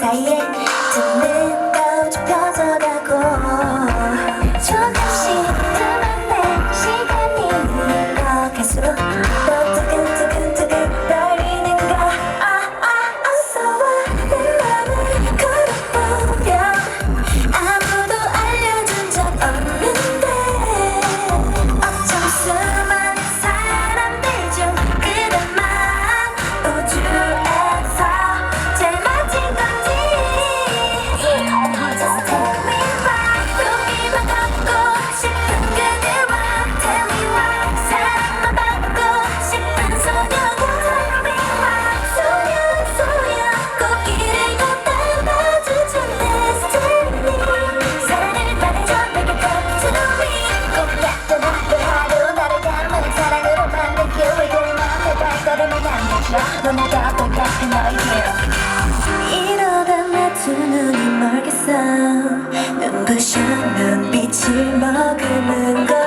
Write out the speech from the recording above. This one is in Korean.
ใส่เย็นจะเมื่ 넘어가 반갑게 나에게 이러다 내 두 눈이 멀겠어. 눈부셔 눈빛을 머금은 것.